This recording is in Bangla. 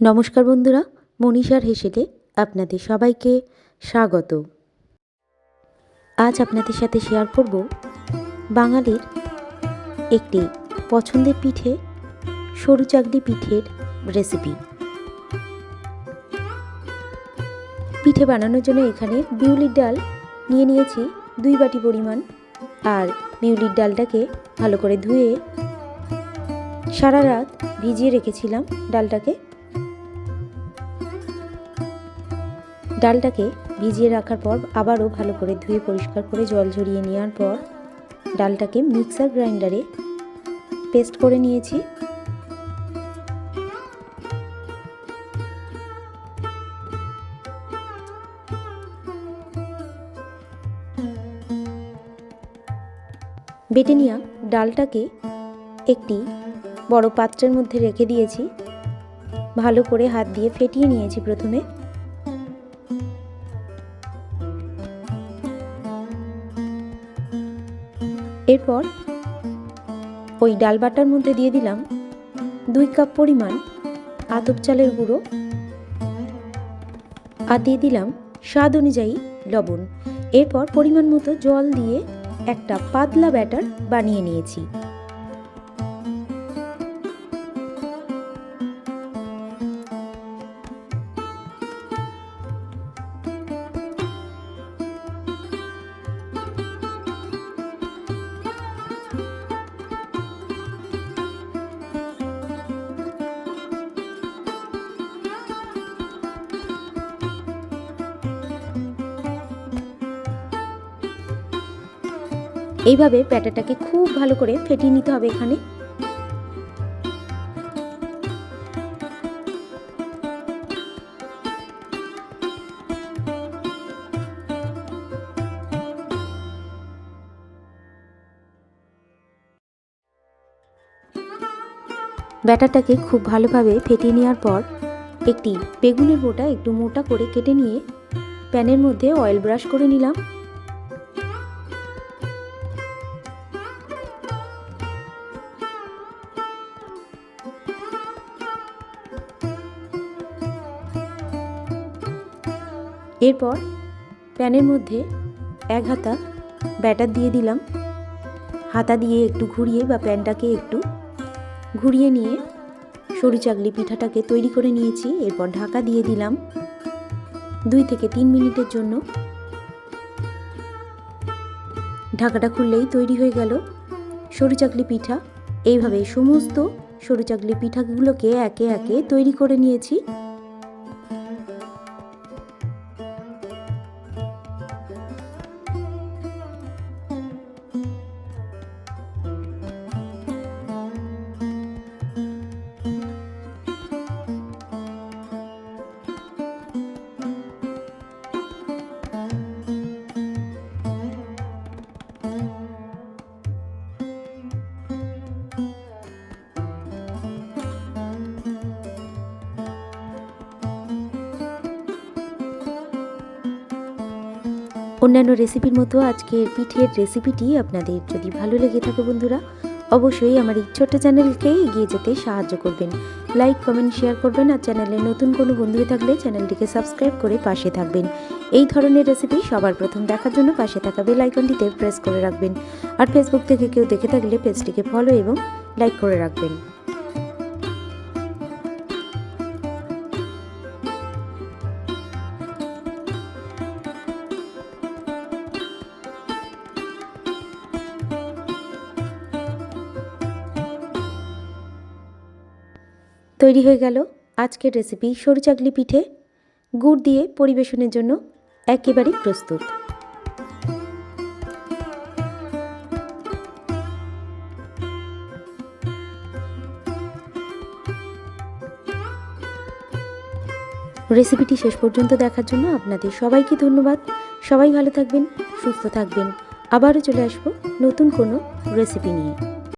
নমস্কার বন্ধুরা, মনীষার হেসেলে আপনাদের সবাইকে স্বাগত। আজ আপনাদের সাথে শেয়ার করব বাঙালির একটি পছন্দের পিঠে, সরু চাকলি পিঠের রেসিপি পিঠে বানানোর জন্য এখানে বিউলির ডাল নিয়ে নিয়েছি, দুই বাটি পরিমাণ। আর বিউলির ডালটাকে ভালো করে ধুয়ে সারা রাত ভিজিয়ে রেখেছিলাম ডালটাকে। ডালটাকে ভিজিয়ে রাখার পর আবারও ভালো করে ধুয়ে পরিষ্কার করে জল ঝরিয়ে নেওয়ার পর ডালটাকে মিক্সার গ্রাইন্ডারে পেস্ট করে নিয়েছি। বেটে নেওয়া ডালটাকে একটি বড় পাত্রের মধ্যে রেখে দিয়েছি। ভালো করে হাত দিয়ে ফেটিয়ে নিয়েছি প্রথমে। এরপর ওই ডাল বাটার মধ্যে দিয়ে দিলাম দুই কাপ পরিমাণ আতপ চালের গুঁড়ো আর দিয়ে দিলাম স্বাদ অনুযায়ী লবণ। এরপর পরিমাণ মতো জল দিয়ে একটা পাতলা ব্যাটার বানিয়ে নিয়েছি। এইভাবে ব্যাটারটাকে খুব ভালো করে ফেটিয়ে নিতে হবে এখানে। ব্যাটারটাকে খুব ভালোভাবে ফেটিয়ে নেওয়ার পর একটি বেগুনের বোটা একটু মোটা করে কেটে নিয়ে প্যানের মধ্যে অয়েল ব্রাশ করে নিলাম। এরপর প্যানের মধ্যে এক হাতা ব্যাটার দিয়ে দিলাম। হাতা দিয়ে একটু ঘুরিয়ে বা প্যানটাকে একটু ঘুরিয়ে নিয়ে সরু চাকলি পিঠাটাকে তৈরি করে নিয়েছি। এরপর ঢাকা দিয়ে দিলাম দুই থেকে তিন মিনিটের জন্য। ঢাকাটা খুললেই তৈরি হয়ে গেল সরু চাকলি পিঠা। এইভাবে সমস্ত সরু চাকলি পিঠাগুলোকে একে একে তৈরি করে নিয়েছি। অন্যান্য রেসিপির মতো আজকের পিঠের রেসিপিটি আপনাদের যদি ভালো লেগে থাকে বন্ধুরা, অবশ্যই আমার এই ছোট্ট চ্যানেলকে এগিয়ে যেতে সাহায্য করবেন। লাইক কমেন্ট শেয়ার করবেন আর চ্যানেলে নতুন কোনো বন্ধু থাকলে চ্যানেলটিকে সাবস্ক্রাইব করে পাশে থাকবেন। এই ধরনের রেসিপি সবার প্রথম দেখার জন্য পাশে থাকা বেল আইকনটিতে প্রেস করে রাখবেন। আর ফেসবুক থেকে কেউ দেখে থাকলে পেজটিকে ফলো এবং লাইক করে রাখবেন। তৈরি হয়ে গেল আজকের রেসিপি সরু চাকলি পিঠে। গুড় দিয়ে পরিবেশনের জন্য একেবারেই প্রস্তুত। রেসিপিটি শেষ পর্যন্ত দেখার জন্য আপনাদের সবাইকে ধন্যবাদ। সবাই ভালো থাকবেন, সুস্থ থাকবেন। আবারও চলে আসব নতুন কোনো রেসিপি নিয়ে।